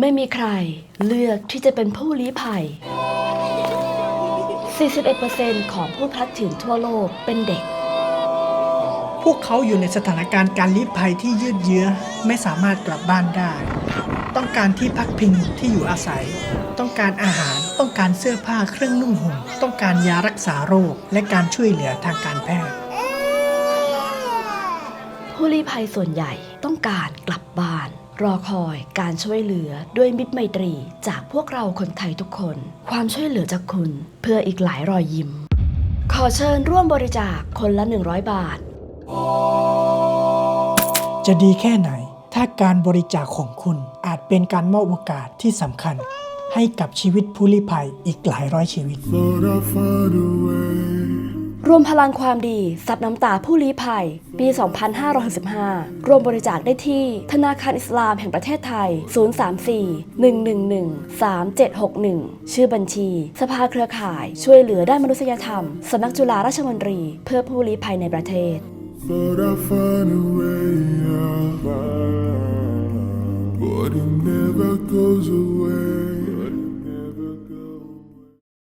ไม่มีใครเลือกที่จะเป็นผู้ลี้ภัย 41%ของผู้พลัดถิ่นทั่วโลกเป็นเด็ก พวกเขาอยู่ในสถานการณ์การลี้ภัยที่ยืดเยื้อไม่สามารถกลับบ้านได้ ต้องการที่พักพิงที่อยู่อาศัย ต้องการอาหาร ต้องการเสื้อผ้าเครื่องนุ่งห่ม ต้องการยารักษาโรค และการช่วยเหลือทางการแพทย์ ผู้ลี้ภัยส่วนใหญ่ต้องการกลับบ้าน รอคอยการช่วยเหลือด้วยมิตรไมตรี จากพวกเราคนไทยทุกคน ความช่วยเหลือจากคุณเพื่ออีกหลายรอยยิ้ม ขอเชิญร่วมบริจาคคนละ 100 บาท จะดีแค่ไหน ถ้าการบริจาคของคุณอาจเป็นการมอบโอกาสที่สำคัญ ให้กับชีวิตผู้ลี้ภัยอีกหลายร้อยชีวิต Thought I'd find a way. รวมพลังความดีซับน้ำตาผู้ลี้ภัย ปี 2565รวมบริจาคได้ที่ ธนาคารอิสลามแห่งประเทศไทย 034 111 3761 ชื่อบัญชี สภาเครือข่าย ช่วยเหลือด้านมนุษยธรรม สำนักจุฬาราชมนตรี เพื่อผู้ลี้ภัยในประเทศ But I find a way out. But it never goes away.